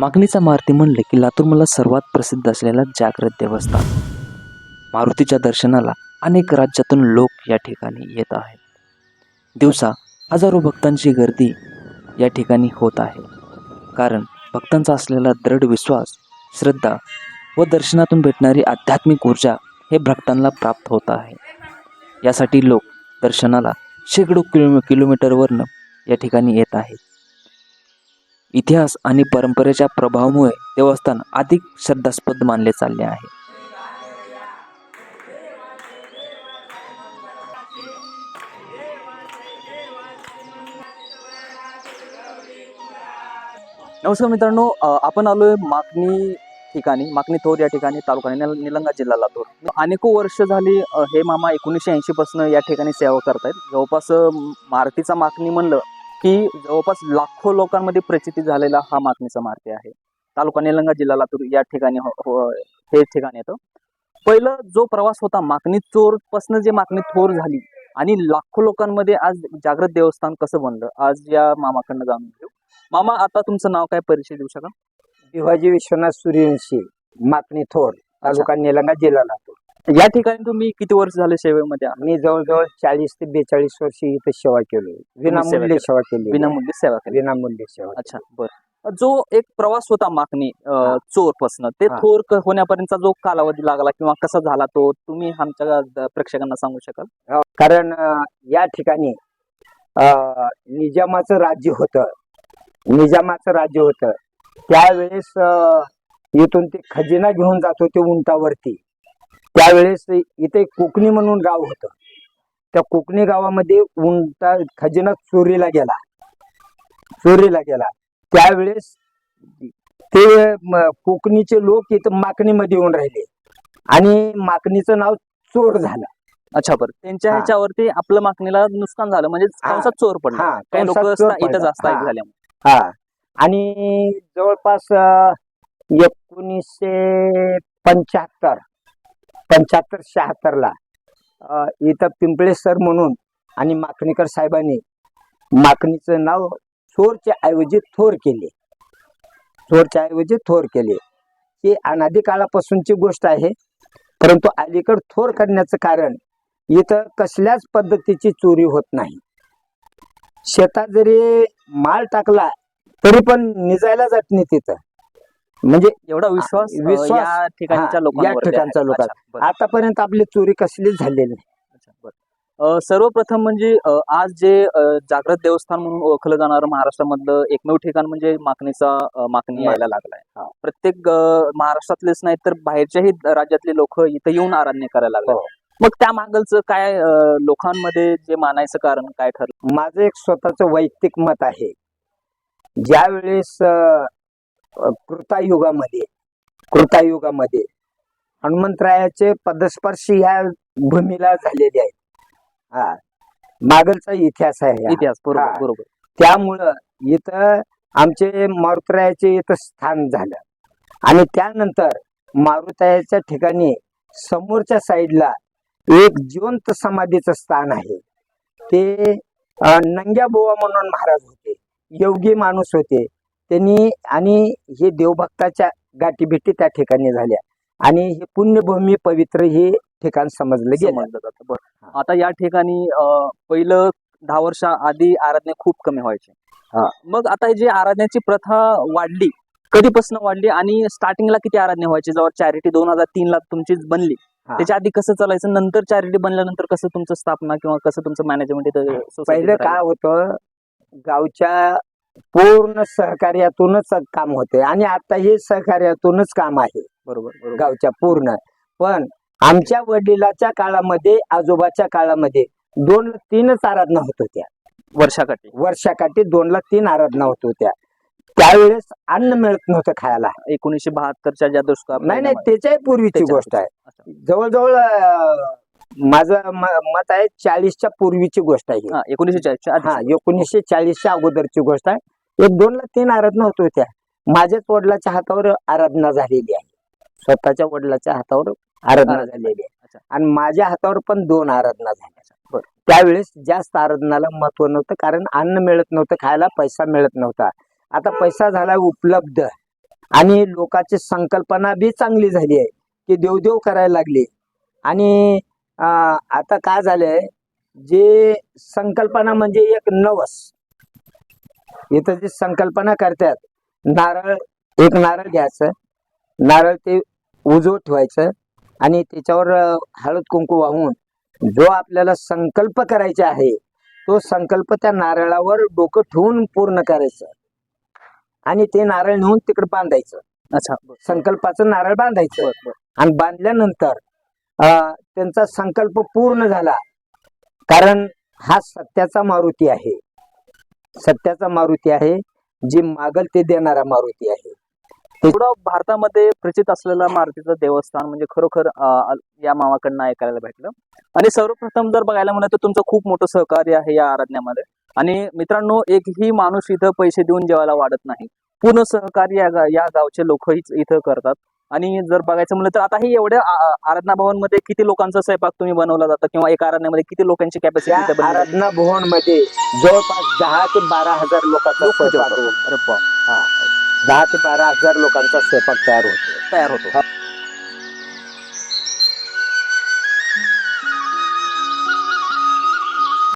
मागणीचा मारुती म्हणले की लातूर मला सर्वात प्रसिद्ध असलेला जागृत देवस्थान. मारुतीच्या दर्शनाला अनेक राज्यातून लोक या ठिकाणी येत आहेत. दिवसा हजारो भक्तांची गर्दी या ठिकाणी होत आहे. कारण भक्तांचा असलेला दृढ विश्वास श्रद्धा व दर्शनातून भेटणारी आध्यात्मिक ऊर्जा हे भक्तांना प्राप्त होत आहे. यासाठी लोक दर्शनाला शेकडो किलो किलोमीटरवरनं या ठिकाणी येत आहेत. इतिहास आणि परंपरेच्या प्रभावामुळे देवस्थान अधिक श्रद्धास्पद मानले चालले आहे. नमस्कार मित्रांनो आपण आलोय माकणी ठिकाणी माकणी थोर या ठिकाणी तालुका निलंगा जिल्हा लातूर. अनेको वर्ष झाली हे मामा एकोणीसशे ऐंशी पासून या ठिकाणी सेवा करतायत. जवळपास मारतीचा मारुतीचा माकणी म्हणलं की जवळपास लाखो लोकांमध्ये प्रचिती झालेला हा माकणीचा मारुती आहे. तालुका निलंगा जिल्हा लातूर या ठिकाणी हो- हो- हे ठिकाण येतं. पहिलं जो प्रवास होता माकणी चोरपासून जे माकणी थोर झाली आणि लाखो लोकांमध्ये आज जागृत देवस्थान कसं बनलं? आज या मामाकडनं जाणून घेऊ. मामा आता तुमचं नाव काय? परिचय देऊ शकाल? भिवाजी विश्वनाथ सूर्यवंशी माकणी थोर तालुका निलंगा जिल्हा लातूर. या ठिकाणी तुम्ही किती वर्ष झाले सेवेमध्ये आहात? मी जवळजवळ चाळीस ते बेचाळीस वर्षी इथे सेवा केली विनामूल्य केली. सेवा केली विनामूल्य सेवा केली. विनामूल्य सेवा अच्छा बर. जो एक प्रवास होता मागणी. चोर पासन ते हा. थोर क- होण्यापर्यंतचा जो कालावधी लागला किंवा कसा झाला तो तुम्ही आमच्या द- प्रेक्षकांना सांगू शकाल? हो, कारण अं, या ठिकाणी अं, निजामाचं राज्य होतं. निजामाचं राज्य होतं. त्यावेळेस अं, इथून ते खजिना घेऊन जात होते उंटावरती. त्यावेळेस इथे कोकणी म्हणून गाव होतं. त्या कोकणी गावामध्ये उंटा खजिना चोरीला गेला. चोरीला गेला. त्यावेळेस ते कोकणीचे लोक इथं माकणीमध्ये येऊन राहिले. आणि माकणीचं नाव चोर झालं. अच्छा बरं. त्यांच्या. ह्याच्यावरती आपलं मागणीला नुकसान झालं. म्हणजे. कंसात चोर पडला. हा काही लोक इथं. जास्त हा. झाल्यामुळे. हा. आणि जवळपास एकोणीसशे पंच्याहत्तर पंच्याहत्तर शहात्तरला इथं पिंपळे सर म्हणून आणि माकणीकर साहेबांनी माकणीचं नाव चोरच्या ऐवजी थोर केले. चोरच्या ऐवजी थोर केले. ही अनादी काळापासूनची गोष्ट आहे. परंतु अलीकड थोर करण्याचं कारण इथं कसल्याच पद्धतीची चोरी होत नाही. शेतात जरी माल टाकला तरी पण निजायला जात नाही तिथं. म्हणजे एवढा विश्वास विश्वास, या ठिकाणच्या लोकांवर. आतापर्यंत आपली चोरी कसलीच झालेली नाही. सर्वप्रथम म्हणजे आज जे जागृत देवस्थान म्हणून ओळखलं जाणारं महाराष्ट्रामधलं एकमेव ठिकाण म्हणजे माकणीचा माकणी यायला लागलाय. प्रत्येक महाराष्ट्रातलेच नाही तर बाहेरच्याही राज्यातले लोक इथं येऊन आराधना करायला लागले. हो. मग त्या मागलचं काय लोकांमध्ये जे मानायचं कारण काय ठरलं? माझं एक स्वतःच वैयक्तिक मत आहे. ज्या वेळेस कृतायुगामध्ये कृतायुगामध्ये. हनुमंतरायाचे पदस्पर्शी ह्या भूमीला झालेले आहेत. हा. मागलचा इतिहास आहे. इतिहास बरोबर. बरोबर. त्यामुळं इथं आमचे मारुतरायाचे इथं स्थान झालं. आणि त्यानंतर मारुतायाच्या ठिकाणी समोरच्या साईडला एक जिवंत समाधीचं स्थान आहे. ते नंग्या बोवा म्हणून महाराज होते. योगी माणूस होते. त्यांनी आणि हे देवभक्ताच्या गाठीभेटी त्या ठिकाणी झाल्या. आणि हे पुण्यभूमी पवित्र हे ठिकाण समजलं गेलं. समजलं जातं. बरं. आता या ठिकाणी अ, पहिलं दहा वर्ष आधी आराधना खूप कमी व्हायची. हा. मग आता ही जी आराधनेची प्रथा वाढली कधीपासून वाढली आणि स्टार्टिंगला किती आराधना व्हायची? जेव्हा चॅरिटी दोन हजार तीन ला तुमची बनली. हा. त्याच्या आधी कसं चालायचं? नंतर चॅरिटी बनल्यानंतर कसं तुमचं स्थापना किंवा कसं तुमचं मॅनेजमेंट पहिलं काय होतं? गावच्या पूर्ण सहकार्यातूनच काम होते. आणि आता हे सहकार्यातूनच काम आहे. बरोबर गावच्या पूर्ण. पण आमच्या वडिलाच्या काळामध्ये आजोबाच्या काळामध्ये दोन तीनच आराधना होत होत्या. वर्षाकाठी. वर्षाकाठी दोनला तीन आराधना होत होत्या. त्यावेळेस अन्न मिळत नव्हतं खायला. एकोणीसशे बहात्तरच्या ज्या दुष्काळ नाही नाही त्याच्याही पूर्वीची गोष्ट आहे. जवळजवळ माझं मत आहे चाळीसच्या पूर्वीची गोष्ट आहे एकोणीसशे चाळीसच्या आधी. हा एकोणीसशे चाळीसच्या अगोदरची गोष्ट आहे. एक दोनला तीन आराधना होत होत्या. माझ्याच वडिलाच्या हातावर आराधना झालेली आहे. स्वतःच्या वडिलाच्या हातावर आराधना. झालेली. आहे. आणि माझ्या हातावर पण दोन आराधना झाल्या. त्यावेळेस जास्त आराधनाला महत्त्व नव्हतं कारण अन्न मिळत नव्हतं खायला पैसा मिळत नव्हता. आता पैसा झाला उपलब्ध. आणि लोकांची संकल्पना बी चांगली झाली आहे की देवदेव करायला लागले. आणि आता काय झालंय? जे संकल्पना म्हणजे एक नवस. इथं जी संकल्पना करतात नारळ एक नारळ घ्यायचं नारळ ते उजवत ठेवायचं आणि त्याच्यावर हळद कुंकू वाहून जो आपल्याला संकल्प करायचा आहे तो संकल्प त्या नारळावर डोकं ठेवून पूर्ण करायचं. आणि ते नारळ नेऊन तिकडे बांधायचं. अच्छा. संकल्पाचं नारळ बांधायचं. आणि बांधल्यानंतर त्यांचा संकल्प पूर्ण झाला. कारण हा सत्याचा मारुती आहे. सत्याचा मारुती आहे जी मागल ते देणारा मारुती आहे. एवढं भारतामध्ये प्रचित असलेलं मारुतीचं देवस्थान म्हणजे खरोखर या मामाकडनं ऐकायला भेटलं. आणि सर्वप्रथम जर बघायला म्हणलं तर तुमचं खूप मोठं सहकार्य आहे या आराधण्यामध्ये आणि मित्रांनो एकही माणूस इथं पैसे देऊन जेवायला वाढत नाही. पूर्ण सहकार्य या या गावचे लोक इथं करतात. आणि जर बघायचं म्हणलं तर आता हे एवढ्या आराधना भवनमध्ये किती लोकांचा स्वयंपाक तुम्ही बनवला जातं? किंवा एका आराधण्यामध्ये किती लोकांची कॅपॅसिटी आराधना भवनमध्ये जवळपास दहा ते बारा हजार लोकांचा स्वयंपाक दहा ते बारा हजार लोकांचा स्वयंपाक तयार होतो. तयार होतो.